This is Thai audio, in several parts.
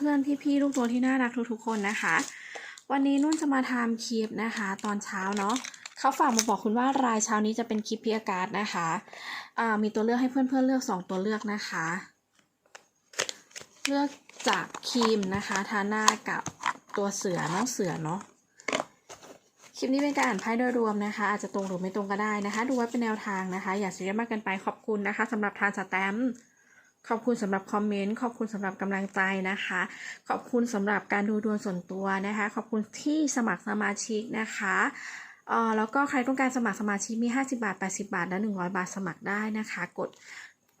พื่อนๆพี่ๆลูกตัวที่น่ารักทุกๆคนนะคะ วันนี้นุ่นจะมาทำคลิปนะคะ ตอนเช้าเนาะเขาฝากมาบอกคุณว่ารายเช้านี้จะเป็นคลิปพิอากาศนะคะอ่ามีตัวเลือกให้เพื่อนๆเลือก 2 ตัวเลือกนะคะ เลือกจากครีมนะคะทาหน้ากับตัวเสือน้องเสือเนาะคลิปนี้เป็นการอ่านไพ่โดยรวมนะคะ อาจจะตรงหรือไม่ตรงก็ได้นะคะ ดูไว้เป็นแนวทางนะคะ อย่าซีเรียสมากเกินไปขอบคุณนะคะสำหรับทานสแตมป์ ขอบคุณสำหรับคอมเมนต์ ขอบคุณสำหรับกำลังใจนะคะ ขอบคุณสำหรับการดูดวงส่วนตัวนะคะ ขอบคุณที่สมัครสมาชิกนะคะออแล้วก็ใครต้องการสมัครสมาชิกมี 50 บาท 80 บาท และ 100 บาทสมัครได้นะคะ กด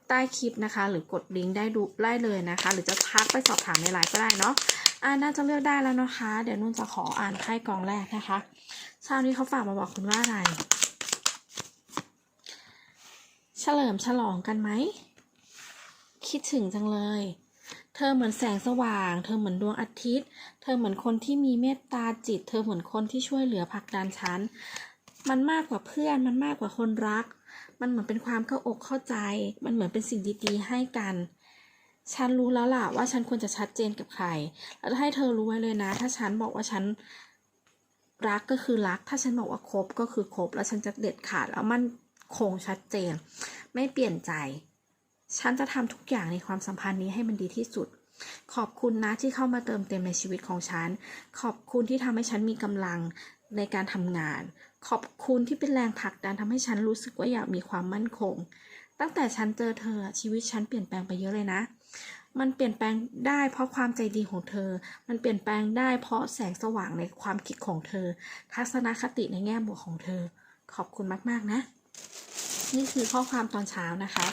ใต้คลิปนะคะ หรือกดลิงก์ได้ดูได้เลยนะคะ หรือจะทักไปสอบถามในไลน์ก็ได้เนาะอ่าน่าจะเลือกได้แล้วนะคะ เดี๋ยวนุ่นจะขออ่านไพ่กองแรกนะคะเช้านี้เขาฝากมาบอกคุณว่าอะไร เฉลิมฉลองกันไหม คิดถึงจังเลย เธอเหมือนแสงสว่าง เธอเหมือนดวงอาทิตย์ เธอเหมือนคนที่มีเมตตาจิต เธอเหมือนคนที่ช่วยเหลือผลักดันฉัน มันมากกว่าเพื่อน มันมากกว่าคนรัก มันเหมือนเป็นความเข้าอกเข้าใจ มันเหมือนเป็นสิ่งดีๆ ให้กัน ฉันรู้แล้วล่ะว่าฉันควรจะชัดเจนกับใคร แล้วให้เธอรู้ไว้เลยนะ ถ้าฉันบอกว่าฉันรักก็คือรัก ถ้าฉันบอกว่าคบก็คือคบ แล้วฉันจะเด็ดขาดแล้วมันคงชัดเจน ไม่เปลี่ยนใจ ฉันจะทำทุกอย่างในความสัมพันธ์นี้ให้มันดีที่สุด ขอบคุณนะที่เข้ามาเติมเต็มในชีวิตของฉัน ขอบคุณที่ทำให้ฉันมีกำลังในการทำงาน ขอบคุณที่เป็นแรงผลักดันทำให้ฉันรู้สึกว่าอยากมีความมั่นคง ตั้งแต่ฉันเจอเธอชีวิตฉันเปลี่ยนแปลงไปเยอะเลยนะ มันเปลี่ยนแปลงได้เพราะความใจดีของเธอ มันเปลี่ยนแปลงได้เพราะแสงสว่างในความคิดของเธอ ทัศนคติในแง่บวกของเธอ ขอบคุณมากๆนะ นี่คือข้อความตอนเช้านะคะ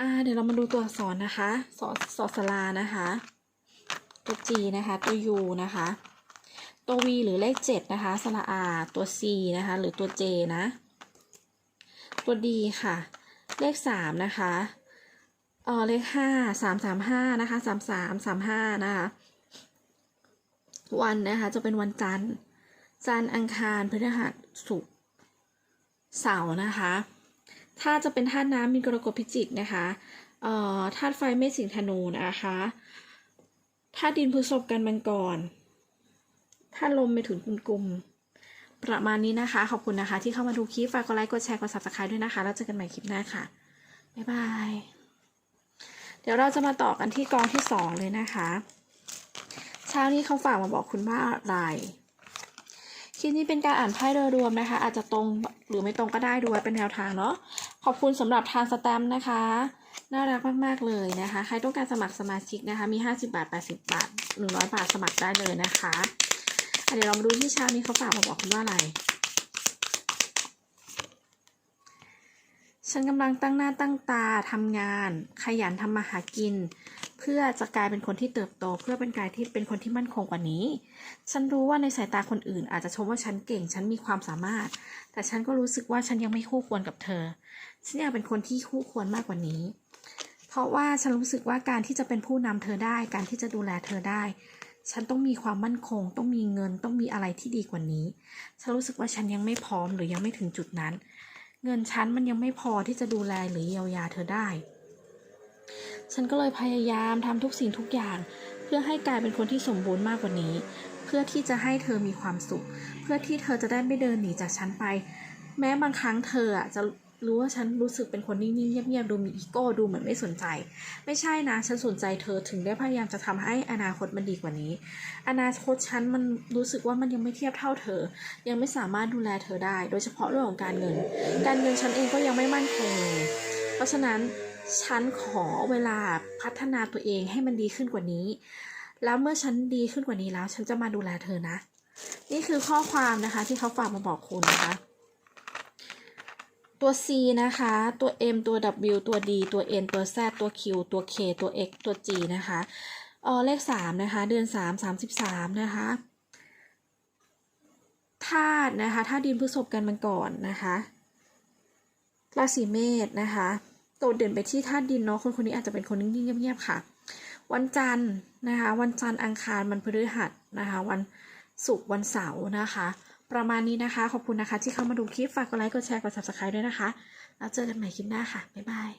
อ่าเดี๋ยวเรามาดูตัวอักษรนะคะสอสอสลานะคะ ตัว G นะคะ ตัว U นะคะ ตัว V หรือเลข 7 นะคะ สระอา ตัว C นะคะ หรือตัว J นะ ตัว D ค่ะ เลข 3 นะคะเออเลข 5 3 3 5 นะคะ 3 3 3 5 นะคะ วันนะคะ จะเป็นวันจันทร์ จันทร์อังคารพฤหัสศุกร์เสาร์นะคะ ถ้าจะเป็นธาตุน้ำมีกรกฎพิจิกนะคะเอ่อธาตุไฟไม่สิงธนูนะคะธาตุดินพฤษภกันมังกรธาตุลมไปถึงกุมกุมประมาณนี้นะคะ ขอบคุณนะคะ ที่เข้ามาดูคลิปฝากกดไลค์กดแชร์กด subscribe ด้วยนะคะ แล้วเจอกันใหม่คลิปหน้าค่ะ บ๊ายบาย เดี๋ยวเราจะมาต่อกันที่กองที่สองเลยนะคะ เช้านี้เขาฝากมาบอกคุณว่าอะไรคลิปนี้เป็นการอ่านไพ่โดยรวมนะคะ อาจจะตรงหรือไม่ตรงก็ได้ดูไว้เป็นแนวทางเนาะ ขอบคุณสำหรับทางสแตมป์นะคะ น่ารักมากๆเลยนะคะ ใครต้องการสมัครสมาชิกนะคะ มี 50 บาท 80 บาท 100 บาทสมัครได้เลยนะคะเดี๋ยวเรามาดูที่เช้านี้เขาฝากมาบอกคุณว่าอะไร ฉันกำลังตั้งหน้าตั้งตาทำงาน ขยันทำมาหากิน พื่อจะกลายเป็นคนที่เติบโต เพื่อเป็นกายที่เป็นคนที่มั่นคงกว่านี้ ฉันรู้ว่าในสายตาคนอื่น อาจจะชมว่าฉันเก่ง ฉันมีความสามารถ แต่ฉันก็รู้สึกว่าฉันยังไม่คู่ควรกับเธอ ฉันอยากเป็นคนที่คู่ควรมากกว่านี้ เพราะว่าฉันรู้สึกว่าการที่จะเป็นผู้นำเธอได้ การที่จะดูแลเธอได้ ฉันต้องมีความมั่นคง ต้องมีเงิน ต้องมีอะไรที่ดีกว่านี้ ฉันรู้สึกว่าฉันยังไม่พร้อมหรือยังไม่ถึงจุดนั้น เงินฉันมันยังไม่พอที่จะดูแลหรือเยียวยาเธอได้ ฉันก็เลยพยายามทำทุกสิ่งทุกอย่าง เพื่อให้กลายเป็นคนที่สมบูรณ์มากกว่านี้ เพื่อที่จะให้เธอมีความสุข เพื่อที่เธอจะได้ไม่เดินหนีจากฉันไป แม้บางครั้งเธออะจะรู้ว่าฉันรู้สึกเป็นคนนิ่งๆเงียบๆดูมีอีโก้ดูเหมือนไม่สนใจ ไม่ใช่นะฉันสนใจเธอถึงได้พยายามจะทำให้อนาคตมันดีกว่านี้ อนาคตฉันมันรู้สึกว่ามันยังไม่เทียบเท่าเธอ ยังไม่สามารถดูแลเธอได้ โดยเฉพาะเรื่องของการเงิน การเงินฉันเองก็ยังไม่มั่นคงเลยเพราะฉะนั้น ฉันขอเวลาพัฒนาตัวเองให้มันดีขึ้นกว่านี้ แล้วเมื่อฉันดีขึ้นกว่านี้แล้ว ฉันจะมาดูแลเธอนะ นี่คือข้อความนะคะ ที่เขาฝากมาบอกคุณนะคะ ตัว C นะคะ ตัว M ตัว W ตัว D ตัว N ตัว Z ตัว Q ตัว K ตัว X ตัว G นะคะเออเลข 3 นะคะ เดือน 3 33 นะคะธาตุนะคะธาตุดินพฤษภกันมันก่อนนะคะราศีเมษนะคะ โดดเด่นไปที่ธาตุดินเนาะคนคนนี้อาจจะเป็นคนนิ่งๆเงียบๆค่ะ วันจันทร์นะคะ วันจันทร์อังคารมันพฤหัสนะคะ วันศุกร์วันเสาร์นะคะ ประมาณนี้นะคะ ขอบคุณนะคะ ที่เข้ามาดูคลิปฝากกดไลค์กดแชร์กด subscribe ด้วยนะคะ แล้วเจอกันใหม่คลิปหน้าค่ะบ๊ายบาย